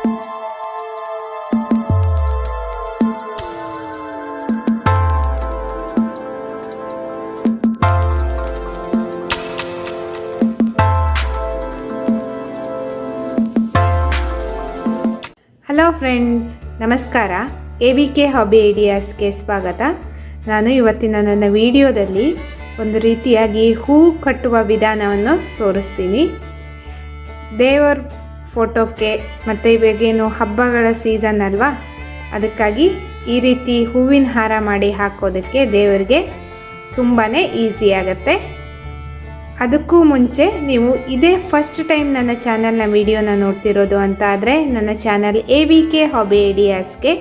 Hello friends ನಮಸ್ಕಾರ. A V K hobby ಐಡಿಯಾಸ್ಗೆ ಸ್ವಾಗತ. ನಾನು ಇವತ್ತಿನ ನನ್ನ ವಿಡಿಯೋದಲ್ಲಿ ಒಂದು ರೀತಿಯಾಗಿ ಹೂ ಕಟ್ಟುವ ವಿಧಾನವನ್ನು ತೋರಿಸ್ತೀನಿ. ದೇವರ ಫೋಟೋಕ್ಕೆ ಮತ್ತು ಇವಾಗೇನು ಹಬ್ಬಗಳ ಸೀಸನ್ ಅಲ್ವಾ? ಅದಕ್ಕಾಗಿ ಈ ರೀತಿ ಹೂವಿನ ಹಾರ ಮಾಡಿ ಹಾಕೋದಕ್ಕೆ ದೇವರಿಗೆ ತುಂಬಾ ಈಸಿ ಆಗುತ್ತೆ. ಅದಕ್ಕೂ ಮುಂಚೆ ನೀವು ಇದೇ ಫಸ್ಟ್ ಟೈಮ್ ನನ್ನ ಚಾನಲ್ನ ವಿಡಿಯೋನ ನೋಡ್ತಿರೋದು ಅಂತ ಆದರೆ ನನ್ನ channel A V K hobby ಐಡಿಯಾಸ್ಗೆ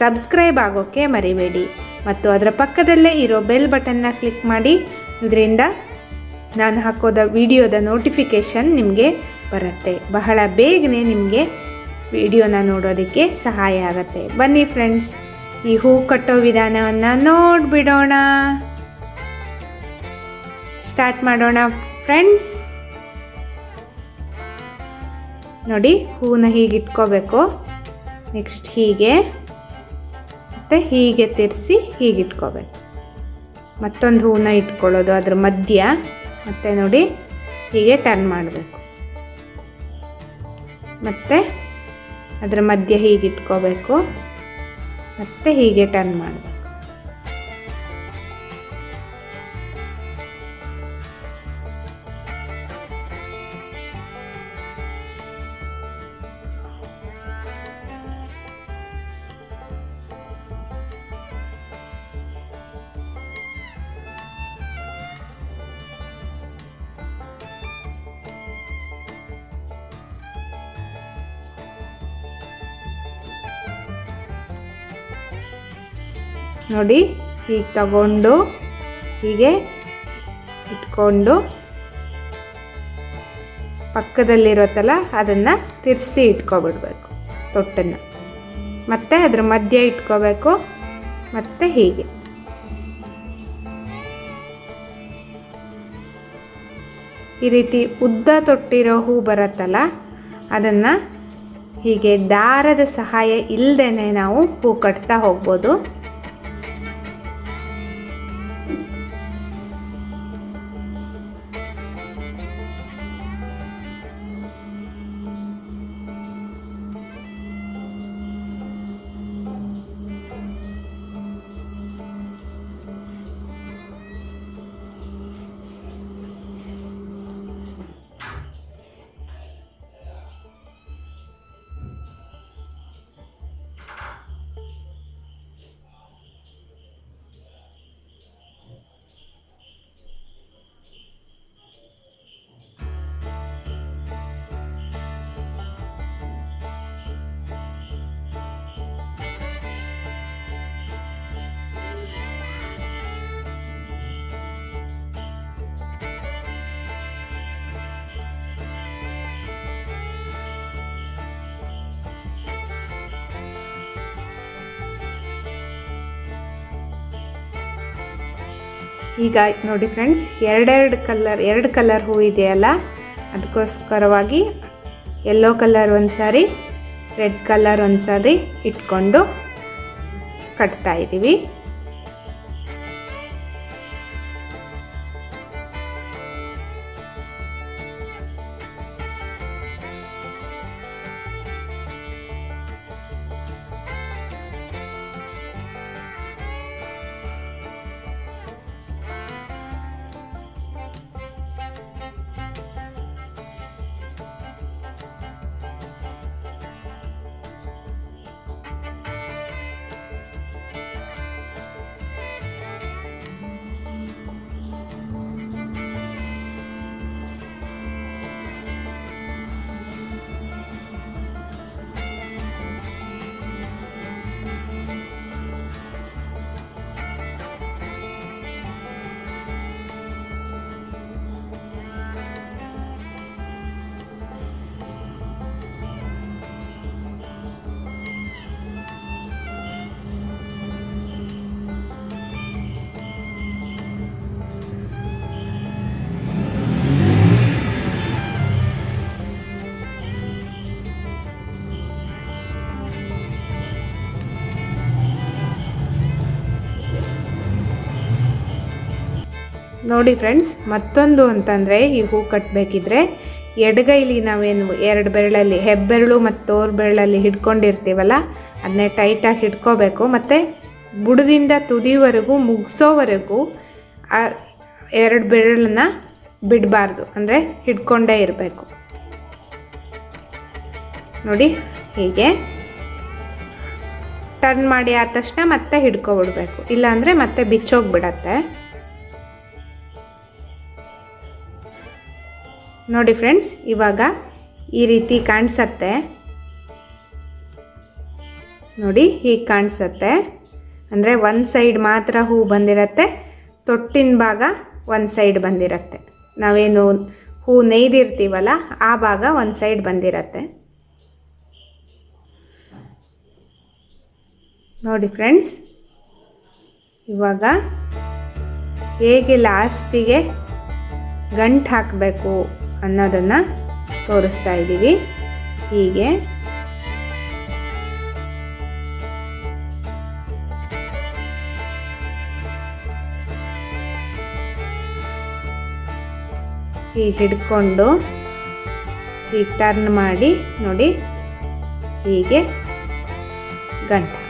subscribe ಆಗೋಕ್ಕೆ ಮರಿಬೇಡಿ. ಮತ್ತು ಅದರ ಪಕ್ಕದಲ್ಲೇ ಇರೋ ಬೆಲ್ ಬಟನ್ನ ಕ್ಲಿಕ್ ಮಾಡಿ. ಇದರಿಂದ ನಾನು ಹಾಕೋದ ವಿಡಿಯೋದ ನೋಟಿಫಿಕೇಷನ್ ನಿಮಗೆ ಬರುತ್ತೆ. ಬಹಳ ಬೇಗನೆ ನಿಮಗೆ ವಿಡಿಯೋನ ನೋಡೋದಕ್ಕೆ ಸಹಾಯ ಆಗುತ್ತೆ. ಬನ್ನಿ ಫ್ರೆಂಡ್ಸ್, ಈ ಹೂ ಕಟ್ಟೋ ವಿಧಾನವನ್ನು ನೋಡಿಬಿಡೋಣ. ಸ್ಟಾರ್ಟ್ ಮಾಡೋಣ ಫ್ರೆಂಡ್ಸ್. ನೋಡಿ, ಹೂನ ಹೀಗೆ ಇಟ್ಕೋಬೇಕು. ನೆಕ್ಸ್ಟ್ ಹೀಗೆ. ಮತ್ತು ಹೀಗೆ ತಿರ್ಸಿ ಹೀಗೆ ಇಟ್ಕೋಬೇಕು. ಮತ್ತೊಂದು ಹೂನ ಇಟ್ಕೊಳ್ಳೋದು ಅದ್ರ ಮಧ್ಯ. ಮತ್ತು ನೋಡಿ, ಹೀಗೆ ಟರ್ನ್ ಮಾಡಬೇಕು. ಮತ್ತು ಅದರ ಮಧ್ಯ ಹೀಗೆ ಇಟ್ಕೋಬೇಕು ಮತ್ತು ಹೀಗೆ ಟರ್ನ್ ಮಾಡಬೇಕು. ನೋಡಿ, ಹೀಗೆ ತಗೊಂಡು, ಹೀಗೆ ಇಟ್ಕೊಂಡು ಪಕ್ಕದಲ್ಲಿರೋತ್ತಲ್ಲ, ಅದನ್ನು ತಿರ್ಸಿ ಇಟ್ಕೊಬಿಡ್ಬೇಕು ತೊಟ್ಟನ್ನು. ಮತ್ತು ಅದ್ರ ಮಧ್ಯ ಇಟ್ಕೋಬೇಕು, ಮತ್ತು ಹೀಗೆ. ಈ ರೀತಿ ಉದ್ದ ತೊಟ್ಟಿರೋ ಹೂ ಬರುತ್ತಲ್ಲ, ಅದನ್ನು ಹೀಗೆ ದಾರದ ಸಹಾಯ ಇಲ್ಲದೇ ನಾವು ಹೂ ಕಟ್ತಾ ಹೋಗ್ಬೋದು. ಈಗ ನೋಡಿ ಫ್ರೆಂಡ್ಸ್ ಎರಡೆರಡು ಕಲರ್ ಎರಡು ಕಲರ್ ಹೂ ಇದೆಯಲ್ಲ, ಅದಕ್ಕೋಸ್ಕರವಾಗಿ ಯೆಲ್ಲೋ ಕಲರ್ ಒಂದು ಸಾರಿ ರೆಡ್ ಕಲರ್ ಒಂದು ಸಾರಿ ಇಟ್ಕೊಂಡು ಕಟ್ತಾ ಇದ್ದೀವಿ ನೋಡಿ ಫ್ರೆಂಡ್ಸ್, ಮತ್ತೊಂದು ಅಂತಂದರೆ ಈ ಹೂ ಕಟ್ಟಬೇಕಿದ್ರೆ ಎಡಗೈಲಿ ನಾವೇನು ಎರಡು ಬೆರಳಲ್ಲಿ ಹೆಬ್ಬೆರಳು ಮತ್ತು ತೋರ್ ಬೆರಳಲ್ಲಿ ಹಿಡ್ಕೊಂಡಿರ್ತೀವಲ್ಲ, ಅದನ್ನೇ ಟೈಟಾಗಿ ಹಿಡ್ಕೋಬೇಕು. ಮತ್ತು ಬುಡದಿಂದ ತುದಿವರೆಗೂ, ಮುಗಿಸೋವರೆಗೂ ಎರಡು ಬೆರಳನ್ನ ಬಿಡಬಾರ್ದು, ಅಂದರೆ ಹಿಡ್ಕೊಂಡೇ ಇರಬೇಕು. ನೋಡಿ ಹೀಗೆ. ಟರ್ನ್ ಮಾಡಿ ಆದ ತಕ್ಷಣ ಮತ್ತೆ ಹಿಡ್ಕೊಬಿಡ್ಬೇಕು. ಇಲ್ಲಾಂದರೆ ಮತ್ತೆ ಬಿಚ್ಚೋಗ್ಬಿಡತ್ತೆ. ನೋಡಿ ಫ್ರೆಂಡ್ಸ್, ಇವಾಗ ಈ ರೀತಿ ಕಾಣಿಸತ್ತೆ. ನೋಡಿ, ಹೀಗೆ ಕಾಣಿಸತ್ತೆ. ಅಂದರೆ ಒಂದು ಸೈಡ್ ಮಾತ್ರ ಹೂ ಬಂದಿರತ್ತೆ, ತೊಟ್ಟಿನ ಭಾಗ ಒಂದು ಸೈಡ್ ಬಂದಿರತ್ತೆ. ನಾವೇನು ಹೂ ನೇಯ್ದಿರ್ತೀವಲ್ಲ, ಆ ಭಾಗ ಒಂದು ಸೈಡ್ ಬಂದಿರತ್ತೆ. ನೋಡಿ ಫ್ರೆಂಡ್ಸ್, ಇವಾಗ ಹೇಗೆ ಲಾಸ್ಟಿಗೆ ಗಂಟು ಹಾಕಬೇಕು? ಅನ್ನೋದನ್ನು ತೋರಿಸ್ತಾ ಇದ್ದೀವಿ. ಹೀಗೆ. ಹೀಗೆ ಹಿಡ್ಕೊಂಡು ಹೀಗೆ ಟರ್ನ್ ಮಾಡಿ ನೋಡಿ. ಹೀಗೆ ಗಂಟು.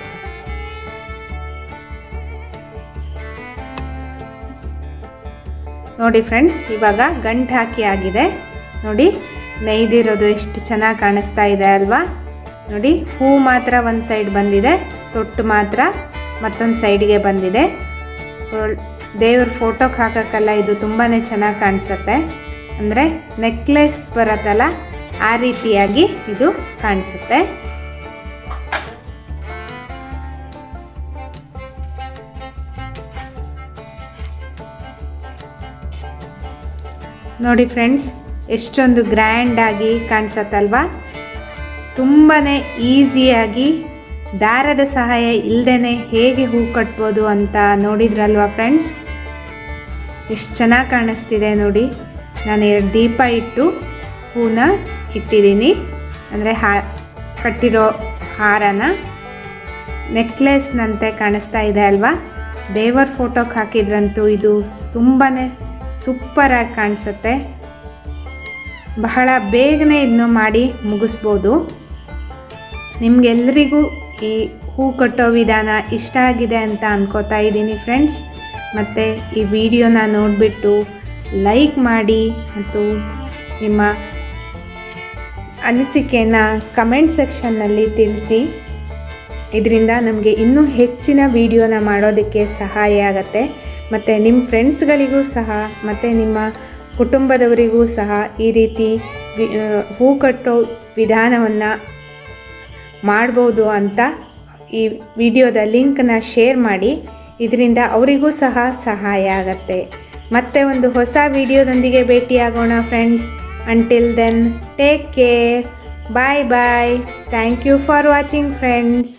ನೋಡಿ ಫ್ರೆಂಡ್ಸ್, ಇವಾಗ ಗಂಟು ಹಾಕಿ ಆಗಿದೆ. ನೋಡಿ ನೈದಿರೋದು ಎಷ್ಟು ಚೆನ್ನಾಗಿ ಕಾಣಿಸ್ತಾ ಇದೆ ಅಲ್ವಾ? ನೋಡಿ, ಹೂ ಮಾತ್ರ ಒಂದು ಸೈಡ್ ಬಂದಿದೆ, ತೊಟ್ಟು ಮಾತ್ರ ಮತ್ತೊಂದು ಸೈಡ್ಗೆ ಬಂದಿದೆ. ದೇವ್ರ ಫೋಟೋಗೆ ಹಾಕೋಕ್ಕಲ್ಲ, ಇದು ತುಂಬಾ ಚೆನ್ನಾಗಿ ಕಾಣಿಸುತ್ತೆ. ಅಂದರೆ ನೆಕ್ಲೆಸ್ ಬರತ್ತಲ್ಲ, ಆ ರೀತಿಯಾಗಿ ಇದು ಕಾಣಿಸುತ್ತೆ. ನೋಡಿ ಫ್ರೆಂಡ್ಸ್, ಎಷ್ಟೊಂದು ಗ್ರ್ಯಾಂಡಾಗಿ ಕಾಣಿಸತ್ತಲ್ವಾ? ತುಂಬಾ ಈಸಿಯಾಗಿ ದಾರದ ಸಹಾಯ ಇಲ್ಲದೇ ಹೇಗೆ ಹೂ ಕಟ್ಬೋದು ಅಂತ ನೋಡಿದ್ರಲ್ವಾ ಫ್ರೆಂಡ್ಸ್? ಎಷ್ಟು ಚೆನ್ನಾಗಿ ಕಾಣಿಸ್ತಿದೆ ನೋಡಿ. ನಾನು ಎರಡು ದೀಪ ಇಟ್ಟು ಹೂನ ಇಟ್ಟಿದ್ದೀನಿ. ಅಂದರೆ ಹಾ, ಕಟ್ಟಿರೋ ಹಾರನ ನೆಕ್ಲೆಸ್ನಂತೆ ಕಾಣಿಸ್ತಾ ಇದೆ ಅಲ್ವಾ? ದೇವರ ಫೋಟೋಗೆ ಹಾಕಿದ್ರಂತೂ ಇದು ತುಂಬಾ ಸೂಪರಾಗಿ ಕಾಣಿಸುತ್ತೆ. ಬಹಳ ಬೇಗನೆ ಇದನ್ನು ಮಾಡಿ ಮುಗಿಸ್ಬೋದು. ನಿಮಗೆಲ್ಲರಿಗೂ ಈ ಹೂ ಕಟ್ಟೋ ವಿಧಾನ ಇಷ್ಟ ಆಗಿದೆ ಅಂತ ಅನ್ಕೋತಾ ಇದ್ದೀನಿ ಫ್ರೆಂಡ್ಸ್. ಮತ್ತು ಈ ವಿಡಿಯೋನ ನೋಡಿಬಿಟ್ಟು ಲೈಕ್ ಮಾಡಿ ಮತ್ತು ನಿಮ್ಮ ಅನಿಸಿಕೆನ ಕಮೆಂಟ್ ಸೆಕ್ಷನ್ನಲ್ಲಿ ತಿಳಿಸಿ. ಇದರಿಂದ ನಮಗೆ ಇನ್ನೂ ಹೆಚ್ಚಿನ ವಿಡಿಯೋನ ಮಾಡೋದಕ್ಕೆ ಸಹಾಯ ಆಗುತ್ತೆ. ಮತ್ತು ನಿಮ್ಮ ಫ್ರೆಂಡ್ಸ್ಗಳಿಗೂ ಸಹ, ಮತ್ತು ನಿಮ್ಮ ಕುಟುಂಬದವರಿಗೂ ಸಹ ಈ ರೀತಿ ಹೂ ಕಟ್ಟೋ ವಿಧಾನವನ್ನು ಮಾಡ್ಬೋದು ಅಂತ ಈ ವಿಡಿಯೋದ ಲಿಂಕನ್ನ ಶೇರ್ ಮಾಡಿ, ಇದರಿಂದ ಅವರಿಗೂ ಸಹ ಸಹಾಯ ಆಗತ್ತೆ. ಮತ್ತೆ ಒಂದು ಹೊಸ ವಿಡಿಯೋದೊಂದಿಗೆ ಭೇಟಿಯಾಗೋಣ friends until then take care bye bye thank you for watching friends